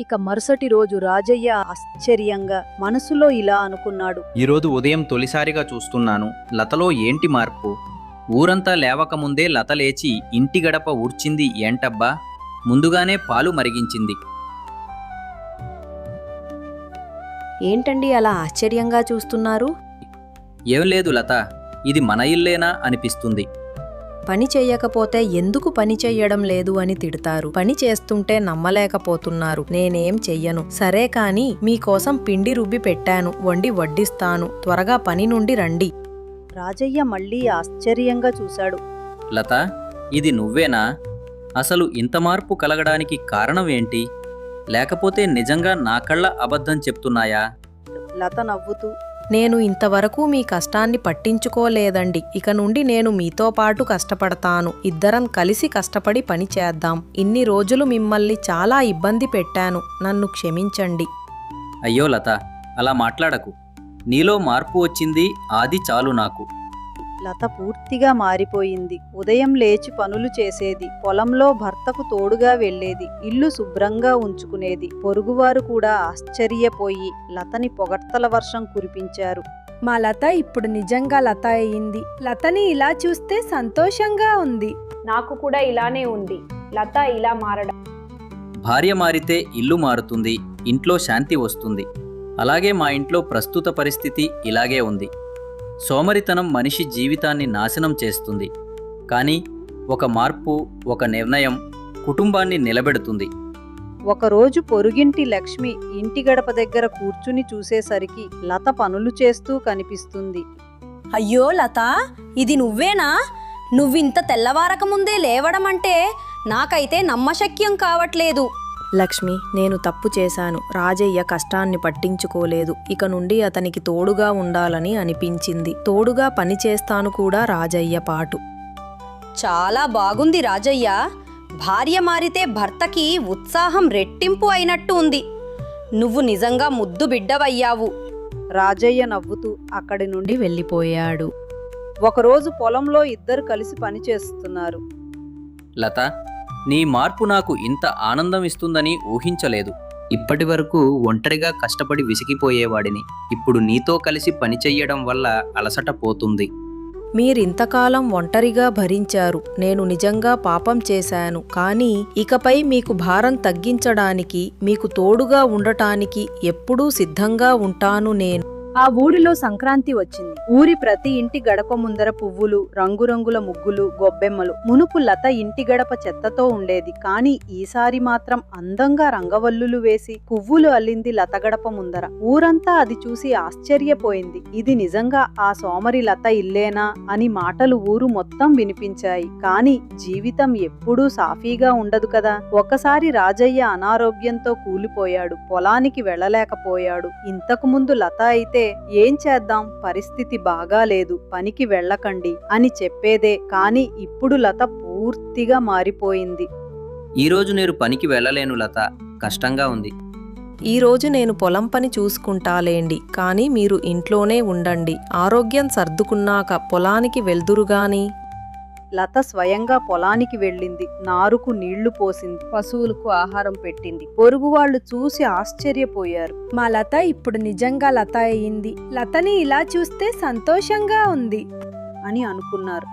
ఇక మరుసటి రోజు రాజయ్య ఆశ్చర్యంగా మనసులో ఇలా అనుకున్నాడు. ఈరోజు ఉదయం తొలిసారిగా చూస్తున్నాను. లతలో ఏంటి మార్పు? ఊరంతా లేవకముందే లత లేచి ఇంటి గడప ఊడ్చింది ఏంటబ్బా? ముందుగానే పాలు మరిగించింది. ఏంటండి అలా ఆశ్చర్యంగా చూస్తున్నారు? ఏం లేదు లత. ఇది మన ఇల్లేనా అనిపిస్తుంది. పని చెయ్యకపోతే ఎందుకు పని చెయ్యడం లేదు అని తిడతారు. పని చేస్తుంటే నమ్మలేకపోతున్నారు. నేనేం చెయ్యను. సరే కాని మీకోసం పిండి రుబ్బి పెట్టాను. వండి వడ్డిస్తాను. త్వరగా పని నుండి రండి. రాజయ్య మళ్ళీ ఆశ్చర్యంగా చూశాడు. లత ఇది నువ్వేనా? అసలు ఇంత మార్పు కలగడానికి కారణం ఏంటి? లేకపోతే నిజంగా నా కళ్ళ అబద్ధం చెప్తున్నాయా? లత నవ్వుతూ నేను ఇంతవరకు మీ కష్టాన్ని పట్టించుకోలేదండి. ఇక నుండి నేను మీతో పాటు కష్టపడతాను. ఇద్దరం కలిసి కష్టపడి పని చేద్దాం. ఇన్ని రోజులు మిమ్మల్ని చాలా ఇబ్బంది పెట్టాను. నన్ను క్షమించండి. అయ్యో లత అలా మాట్లాడకు. నీలో మార్పు వచ్చింది ఆది చాలు నాకు. లత పూర్తిగా మారిపోయింది. ఉదయం లేచి పనులు చేసేది. పొలంలో భర్తకు తోడుగా వెళ్ళేది. ఇల్లు శుభ్రంగా ఉంచుకునేది. పొరుగువారు కూడా ఆశ్చర్యపోయి లతని పొగడ్తల వర్షం కురిపించారు. మా లత ఇప్పుడు నిజంగా లత అయింది లతని ఇలా చూస్తే సంతోషంగా ఉంది. నాకు కూడా ఇలానే ఉంది. లత ఇలా మారడం. భార్య మారితే ఇల్లు మారుతుంది. ఇంట్లో శాంతి వస్తుంది. అలాగే మా ఇంట్లో ప్రస్తుత పరిస్థితి ఇలాగే ఉంది. సోమరితనం మనిషి జీవితాన్ని నాశనం చేస్తుంది. కానీ ఒక మార్పు ఒక నిర్ణయం కుటుంబాన్ని నిలబెడుతుంది. ఒకరోజు పొరుగింటి లక్ష్మి ఇంటి గడప దగ్గర కూర్చుని చూసేసరికి లత పనులు చేస్తూ కనిపిస్తుంది. అయ్యో లత ఇది నువ్వేనా? నువ్వింత తెల్లవారక ముందే లేవడం అంటే నాకైతే నమ్మశక్యం కావట్లేదు. లక్ష్మి నేను తప్పు చేశాను. రాజయ్య కష్టాన్ని పట్టించుకోలేదు. ఇక నుండి అతనికి తోడుగా ఉండాలని అనిపించింది. తోడుగా పని చేస్తాను కూడా రాజయ్య పాటు. చాలా బాగుంది రాజయ్య. భార్య మారితే భర్తకి ఉత్సాహం రెట్టింపు అయినట్టు ఉంది. నువ్వు నిజంగా ముద్దు బిడ్డవయ్యావు. రాజయ్య నవ్వుతూ అక్కడి నుండి నుండి వెళ్ళిపోయాడు. ఒకరోజు పొలంలో ఇద్దరు కలిసి పనిచేస్తున్నారు లత నీ మార్పు నాకు ఇంత ఆనందం ఇస్తుందని ఊహించలేదు. ఇప్పటి వరకు ఒంటరిగా కష్టపడి విసిగిపోయేవాడిని. ఇప్పుడు నీతో కలిసి పని చెయ్యడం వల్ల అలసట పోతుంది. మీరింతకాలం ఒంటరిగా భరించారు. నేను నిజంగా పాపం చేశాను. కానీ ఇకపై మీకు భారం తగ్గించడానికి మీకు తోడుగా ఉండటానికి ఎప్పుడూ సిద్ధంగా ఉంటాను నేను. ఆ ఊరిలో సంక్రాంతి వచ్చింది. ఊరి ప్రతి ఇంటి గడప ముందర పువ్వులు రంగురంగుల ముగ్గులు గొబ్బెమ్మలు. మునుపు లత ఇంటి గడప చెత్తతో ఉండేది. కానీ ఈసారి మాత్రం అందంగా రంగవల్లులు వేసి పువ్వులు అల్లింది లత గడప ముందర. ఊరంతా అది చూసి ఆశ్చర్యపోయింది. ఇది నిజంగా ఆ సోమరి లత ఇల్లేనా అని మాటలు ఊరు మొత్తం వినిపించాయి. కాని జీవితం ఎప్పుడూ సాఫీగా ఉండదు కదా. ఒకసారి రాజయ్య అనారోగ్యంతో కూలిపోయాడు. పొలానికి వెళ్ళలేకపోయాడు. ఇంతకు ముందు లత అయితే ఏం చేద్దాం? పరిస్థితి బాగాలేదు పనికి వెళ్ళకండి అని చెప్పేదే. కాని ఇప్పుడు లత పూర్తిగా మారిపోయింది. ఈరోజు నేను పనికి వెళ్ళలేను లత. కష్టంగా ఉంది. ఈ రోజు నేను పొలం పని చూసుకుంటాలేండి. కానీ మీరు ఇంట్లోనే ఉండండి. ఆరోగ్యం సర్దుకున్నాక పొలానికి వెళ్దురుగాని. లత స్వయంగా పొలానికి వెళ్ళింది. నారుకు నీళ్ళు పోసింది. పశువులకు ఆహారం పెట్టింది. పొరుగు వాళ్ళు చూసి ఆశ్చర్యపోయారు. మా లత ఇప్పుడు నిజంగా లత అయింది లతని ఇలా చూస్తే సంతోషంగా ఉంది. అని అనుకున్నారు.